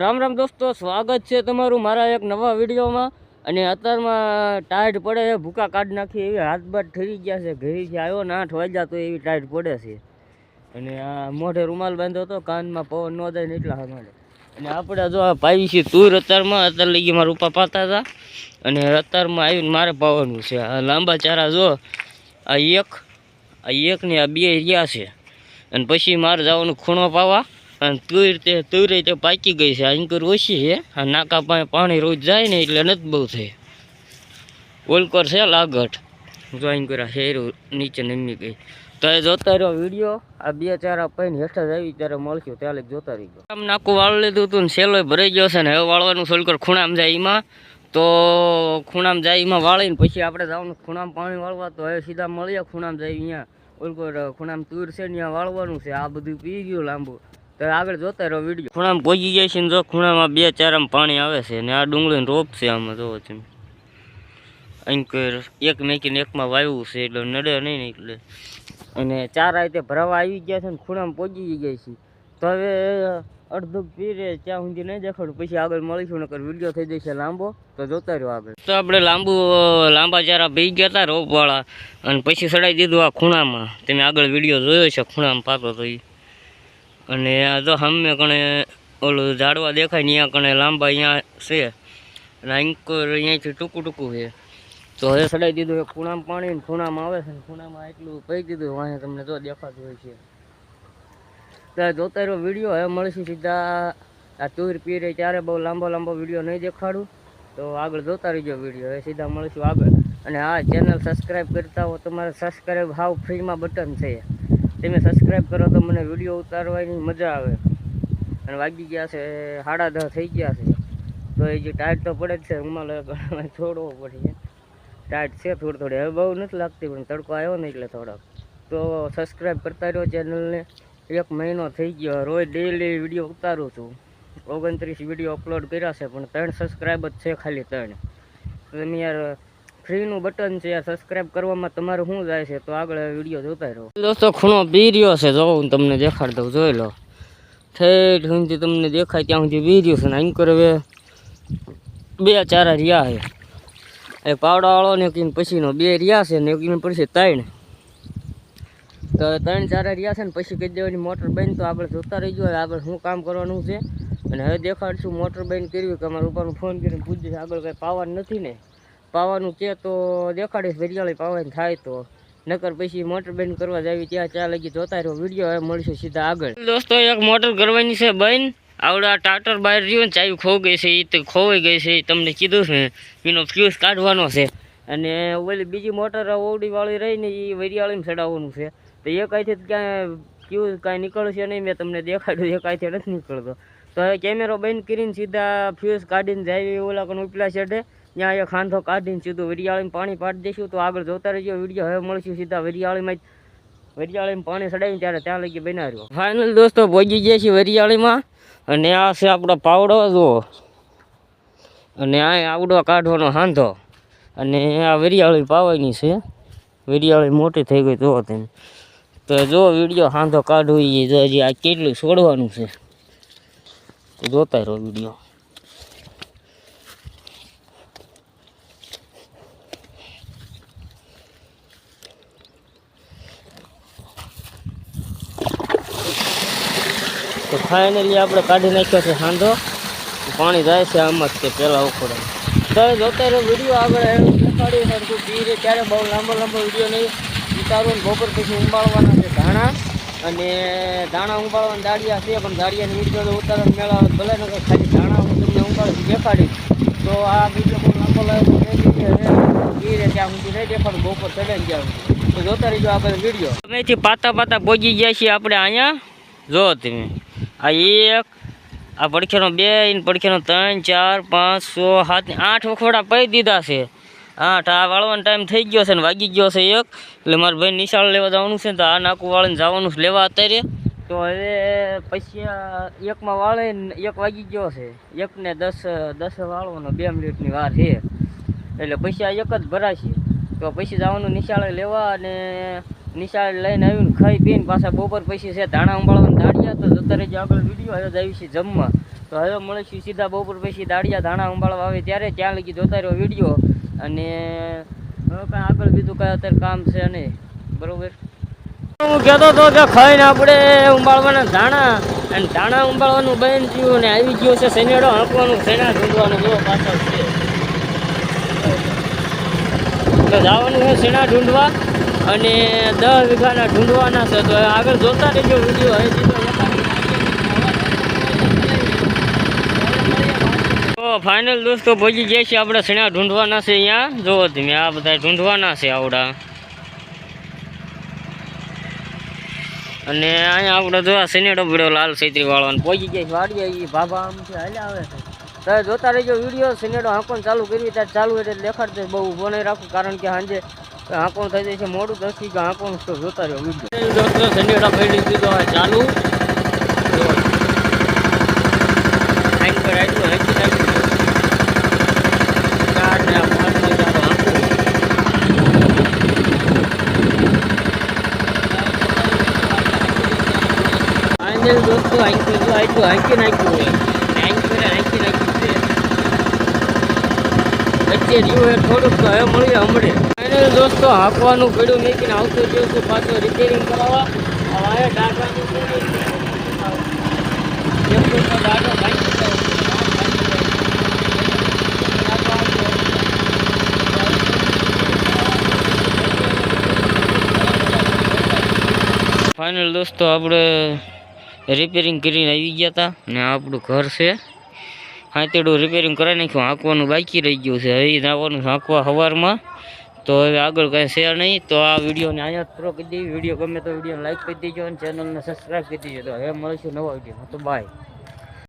રામ રામ દોસ્તો, સ્વાગત છે તમારું મારા એક નવા વિડીયોમાં. અને અત્યારમાં ટાઈટ પડે છે, ભૂકા કાઢી નાખી એવી હાથ બાદ ઠરી ગયા છે. ઘરેથી આવ્યો ને આઠ વાગ્યા તો એવી ટાઈટ પડે છે. અને આ મોઢે રૂમાલ બાંધ્યો હતો, કાનમાં પવન ન જાય ને એટલા માટે અને આપણે જો આ પાવી છીએ તુર અત્યારમાં, અત્યારે લઈ ગઈ મારા રૂપા પાતા હતા. અને અત્યારમાં આવીને મારે પાવાનું છે. આ લાંબા ચારા જો, આ એક આ એક ને આ બે રહ્યા છે. અને પછી મારે જવાનું ખૂણો પાવા. અને તુર તે તુર તે પાકી ગઈ છે. અંકુર ઓછી છે. આ નાકા પાસે પાણી રોજ જાય ને એટલે નથી બહુ થાય ઓલકોર છે લાગટ જો અંકુરા શેરું નીચે નમી ગઈ. તો એ જોતા રહ્યો વીડિયો. આ બે ચાર પૈન હેઠળ આવી ત્યારે મળશું ત્યારે જોતા રહી ગયો. આમ નાકું વાળ લીધું હતું ને સેલો ભરાઈ ગયો છે ને હવે વાળવાનું સોલકર ખૂણામાં જાય એમાં. તો ખૂણામાં જાય એમાં વાળીને પછી આપણે જવાનું ખૂણામાં પાણી વાળવા. તો હવે સીધા મળીએ ખૂણામાં જાય અહીંયા. ઓલકોર ખૂણામાં તુર છે ને ત્યાં વાળવાનું છે. આ બધું પી ગયું લાંબુ. આગળ જોતા રહો વીડિયો ખૂણામાં પહોંચી જાય છે ને જો ખૂણામાં બે ચાર આમ પાણી આવે છે ને આ ડુંગળીનો રોપ છે આમાં જોવો તમે. કોઈ એક મેકીને એકમાં વાવ્યું છે એટલે નડે નહીં એટલે. અને ચાર રીતે ભરાવા આવી ગયા છે ને ખૂણામાં પહોંચી ગયા છે. તો હવે અડધું પીરે ત્યાં સુધી નહીં દેખાડું. પછી આગળ મળીશું, નકર વીડિયો થઈ જશે લાંબો. તો જોતા રહ્યો આગળ. તો આપણે લાંબુ, લાંબા ચારા પી ગયા હતા રોપવાળા. અને પછી સડાઈ દીધું આ ખૂણામાં. તમે આગળ વીડિયો જોયો છે ખૂણામાં પાતો તો ઈ. અને આ તો સામે કણે ઓલું ઝાડવા દેખાય ને અહીંયા કણે લાંબા અહીંયા છે. અને આંકર અહીંયાથી ટૂંકું ટૂંકું છે. તો હવે સડાઈ દીધું એ ખૂણામાં પાણી ખૂણામાં આવે છે ખૂણામાં એટલું પહી દીધું વાંહે તમને જો દેખાતું હોય છે. તો જોતા રહ્યો વીડિયો હવે મળશે સીધા આ તુર પીરે ત્યારે બહુ લાંબો લાંબો વીડિયો નહીં દેખાડું. તો આગળ જોતા રહીજો વીડિયો, હવે સીધા મળીશું આગળ. અને આ ચેનલ સબસ્ક્રાઈબ કરતા હો, તમારે સબસ્ક્રાઈબ હાવ ફ્રીમાં બટન છે. તમે સબસ્ક્રાઈબ કરો તો મને વીડિયો ઉતારવાની મજા આવે. અને વાગી ગયા છે, સાડા દસ થઈ ગયા છે. તો એ જે ટાઈટ તો પડે જ છે, રૂમાલ છોડવો પડે. ટાઈટ છે, થોડી થોડી. હવે બહુ નથી લાગતી, પણ તડકો આવ્યો ને એટલે થોડોક. તો સબસ્ક્રાઈબ કરતા રહ્યો ચેનલને એક મહિનો થઈ ગયો. રોજ ડેલી વીડિયો ઉતારું છું. ઓગણત્રીસ વીડિયો અપલોડ કર્યા છે, પણ ત્રણ સબસ્ક્રાઈબ જ છે, ખાલી ત્રણ. તમે યાર ફ્રીનું બટન છે સબસ્ક્રાઇબ કરવામાં તમારું શું જાય છે, તો આગળ વીડિયો જોતા રહો. દોસ્તો, ખૂણો બી રહ્યો છે, જો હું તમને દેખાડ દઉં, જોઈ લો. ઠેઠ સુધી તમને દેખાય ત્યાં સુધી બી રહ્યો છે ને અહીં કરે બે ચારા રહ્યા છે. એ પાવડાવાળો ને કીને પછીનો બે રહ્યા છે ને કીને પછી ત્રણ. તો ત્રણ ચાર રહ્યા છે ને, પછી કહી દેવાની મોટર બંધ, તો આપણે જોતા રહી ગયો આગળ શું કામ કરવાનું છે? અને હવે દેખાડશું, મોટર બંધ કરવી કે અમારા ઉપરનું ફોન કરીને પૂછ્યું આગળ કંઈ પાવર નથી ને. પાવાનું કે તો દેખાડીશ વરિયાળી પાવાની થાય તો. નકર પછી મોટર બંધ કરવા જાવી ત્યાં ચા લગી જોતા રહ્યો. વીડિયો હવે મળીશું સીધા આગળ. દોસ્તો, એક મોટર કરવાની છે બંધ. આવડા ટાટર બહાર રહ્યું ને ચાવી ખો ગઈ છે એ તો ખોવાઈ ગઈ છે તમને કીધું છે. એનો ફ્યુઝ કાઢવાનો છે. અને ઓલી બીજી મોટર ઓવડીવાળી રહીને એ વરિયાળીને ચડાવવાનું છે. તો એ કાંઈથી ક્યાં ફ્યુઝ કાંઈ નીકળશે નહીં, મેં તમને દેખાડ્યું એ કાંઈથી નથી નીકળતો. તો હવે કેમેરો બંધ કરીને સીધા ફ્યુઝ કાઢીને જાય ઓલા કોણ ઉપલા છેડે ત્યાં એક ખાંધો કાઢીને સીધું વરિયાળીમાં પાણી પાડી દઈશું તો આગળ જોતા રહીજો. વીડિયો હવે મળશું સીધા વરિયાળીમાં જ. વરિયાળીમાં પાણી ચડાવીને ત્યારે ત્યાં લગી બનાવ્યો ફાઇનલ દોસ્તો પહોંચી ગયા છીએ વરિયાળીમાં. અને આ છે આપણો પાવડો, જુઓ. અને આ આવડો કાઢવાનો હાંધો. અને આ વરિયાળી પાવાની છે. વરિયાળી મોટી થઈ ગઈ, જુઓ તેને તો જો વીડિયો હાંધો કાઢવો એ હજી આ કેટલું છોડવાનું છે. તો જોતા રહો વીડિયો. તો ફાઇનલી આપણે કાઢી નાખ્યો છે સાંધો પાણી જાય છે આમ જ તે પહેલાં ઉખોડે. તો જોતા રહ્યો વીડિયો આગળ દેખાડી સરખું ક્યારે ત્યારે બહુ લાંબો લાંબો વીડિયો નહીં. ઉતારું બપોર પછી ઉંબાળવાના છે ધાણા. અને દાણા ઉંબાળવાના દાળિયા છે, પણ દાળિયાની વીડિયો તો ઉતારવા મેળા ભલે ને ખાલી દાણા હું તમને ઉંબાળી દેખાડી તો આ વીડિયો બહુ લાંબો લાગ્યો પીરે ત્યાં સુધી નહીં દેખાડું બપોર ચડે ત્યાં તો જોતા રહીજો આગળ વીડિયો અમેથી પાતા પાતા પહોંચી ગયા છીએ આપણે અહીંયા. જો તમે. આ એક, આ પડખેનો બે પડખ્યાનો ત્રણ, ચાર, પાંચ છ સાત આઠ વખોડા પહી દીધા છે. આઠ, આ વાળવાનો ટાઈમ થઈ ગયો છે ને વાગી ગયો છે એક. એટલે મારા ભાઈ નિશાળ લેવા જવાનું છે ને તો આ નાકું વાળીને જવાનું છે લેવા અત્યારે. તો હવે પછી એકમાં વાળે એક વાગી ગયો છે. એકને દસ દસ વાળવાનો બે મિનિટની વાર છે. એટલે આ એક જ ભરાશે. તો પછી જવાનું નિશાળે લેવા અને નિશાળે લઈને આવ્યું ખાઈ પીને પાછા બપોર પછી છે ધાણા ઉંબાળવાના દાડિયા. તો અત્યારે જે આગળ વીડિયો આવ્યો આવી છે જમવા. તો હવે મળીશું સીધા બપોર પછી દાડિયા ધાણા ઉંબાળવા આવે ત્યારે ત્યાં લગી જોતા રહ્યો વીડિયો. અને હવે કાંઈ આગળ બીજું કાંઈ અત્યારે કામ છે નહીં. બરોબર? હું કહેતો હતો કે ખાઈને આપણે ઉંબાળવાના ધાણા અને ધાણા ઉંબાળવાનું બહેન થયું અને આવી ગયો છે શેનેડો હાંકવાનું, શેના ઢૂંઢવાનું, જો પાછળ છે. તો જવાનું છે શેના ઢૂંઢવા? અને દસ વીઘાના ઢૂંઢવાના છે, તો આગળ જોતા રહીજો વીડિયો. હજી તો ફાઇનલ દોસ્તો પહોંચી ગયા છે આપણે સણા ઢૂંઢવાના છે અહીંયા. જોવો તમે, આ બધા ઢૂંઢવાના છે આવડા. અને અહીંયા આપણે જોવા આ શનેડો પડ્યો લાલ સૈત્રી વાળવાનો પહોંચી ગયા છે એ ભાભા આમથી હાલ્યા આવે છે. તમે જોતા રહીજો વીડિયો શનેડો હાંકોણ ચાલુ કરી ત્યારે ચાલુ એટલે દેખાડશે બહુ નહીં રાખું, કારણ કે સાંજે હાંકોણ થઈ જાય છે મોડું દસ કે હાંકોણ તો જોતા રહ્યો વીડિયો. શનેડો પડી દીધો હવે ચાલુ. આઈન પર આટલું હાંકી નાખ્યું ચાર ને આ પાંચ ફાઇનલ દોસ્તો આંકી જો આટલું હાંકી નાખ્યું હોય. આંકી કરે નાખ્યું છે. વચ્ચે એ થોડુંક તો હવે મળ્યું હમણે. ફાઇનલ દોસ્તો હાંકવાનું પડ્યું મેકીને આવતો રહ્યો છું પાછો રિપેરિંગ કરાવવા. હવે આ ડાટાનું છે ને, એમ તો ડાટો ભાંગી ગયો. ફાઇનલ દોસ્તો આપણે રિપેરિંગ કરીને આવી ગયા હતા ને આ આપણું ઘર છે. હાથેડું રિપેરિંગ કરાવી નાખ્યું હાંકવાનું બાકી રહી ગયું છે. હવે જવાનું હાંકવા સવારમાં તો હવે આગળ કાંઈ શેર નહીં, તો આ વિડીયોને અહીંયા જ પૂરો કરી દઈએ. વીડિયો ગમે તો વિડીયોને લાઈક કરી દેજો અને ચેનલને સબસ્ક્રાઈબ કરી દેજો. તો હવે મળીશું નવા વીડિયો તો બાય